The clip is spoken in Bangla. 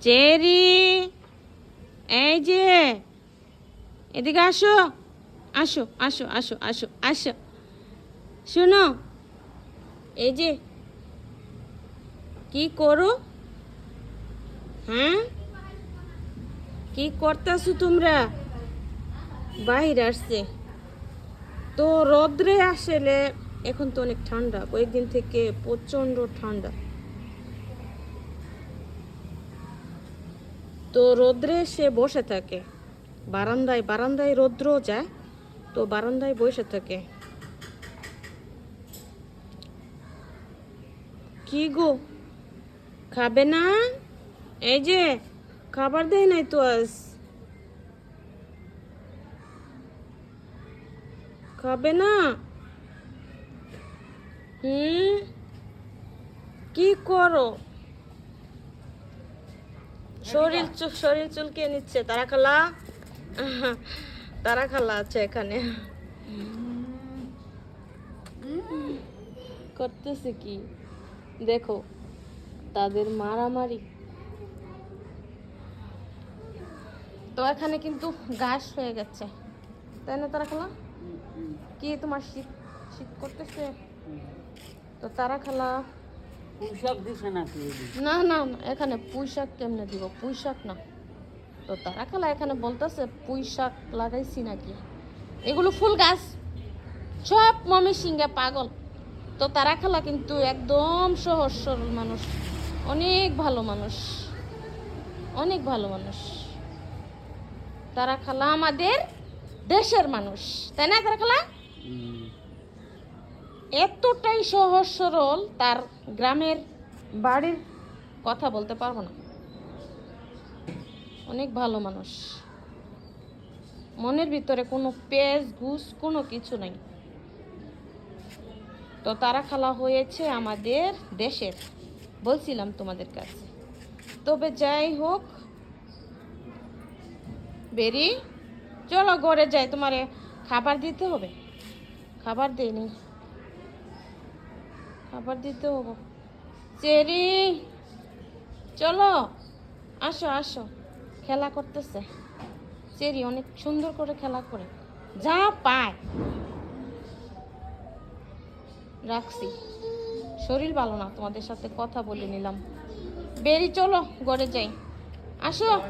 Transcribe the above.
চেরি। এই যে, এদিকে আসো। আসো আসো আসো আসো আসো। শোনো, এই যে, কি করো? হ্যাঁ? কি করতেছো তোমরা? বাইরে আসছে। তো রোদ্রে আসলে এখন তো অনেক ঠান্ডা, কয়েকদিন থেকে প্রচণ্ড ঠান্ডা। তো রোদ্রে সে বসে থাকে। বারান্দায় বারান্দায় রৌদ্র যায়, তো বারান্দায় বসে থাকে। কি গো, খাবে না? এই যে, খাবার দেয় নাই তো আজ। খাবে না? হুম? কি করো? শরীর চু- শরীর চুলকে নিচ্ছে? তারা খালা? তারা খালা আছে এখানে। করতেছে কি? দেখো, তাদের মারামারি। তো এখানে কিন্তু ঘাস হয়ে গেছে। তাই না তারা খালা? কি তোমার শীত শীত করতেছে? তো তারা খালা না না না, এখানে পুঁই শাক কেমনে দিব? পুঁই শাক না। তো তারা খালা এখানে বলতেছে পুঁই শাক লাগাইছি নাকি? এগুলো ফুল গাছ। সব মমি সিংহে পাগল। তো তারা খালা কিন্তু একদম সহজ সরল মানুষ। অনেক ভালো মানুষ। অনেক ভালো মানুষ। তারা খালা আমাদের দেশের মানুষ। তাই না তারা খালা? এতটাই সহজ সরল তার গ্রামের বাড়ির কথা বলতে পারব না। অনেক ভালো মানুষ। মনের ভিতরে কোনো পেজ, ঘুষ, কোনো কিছু নাই। তো তারা খালা হয়েছে আমাদের দেশের, বলছিলাম তোমাদের কাছে। তবে যাই হোক, বেরি, চলো ঘরে যাই, তোমারে খাবার দিতে হবে। খাবার দেয়নি খাবার দিতে হব। চেরি চলো। আসো আসো। খেলা করতেছে। চেরি অনেক সুন্দর করে খেলা করে। যা পায়। রাখছি। শরীর ভালো না, তোমাদের সাথে কথা বলে নিলাম। বেরি, চলো, ঘরে যাই। আসো।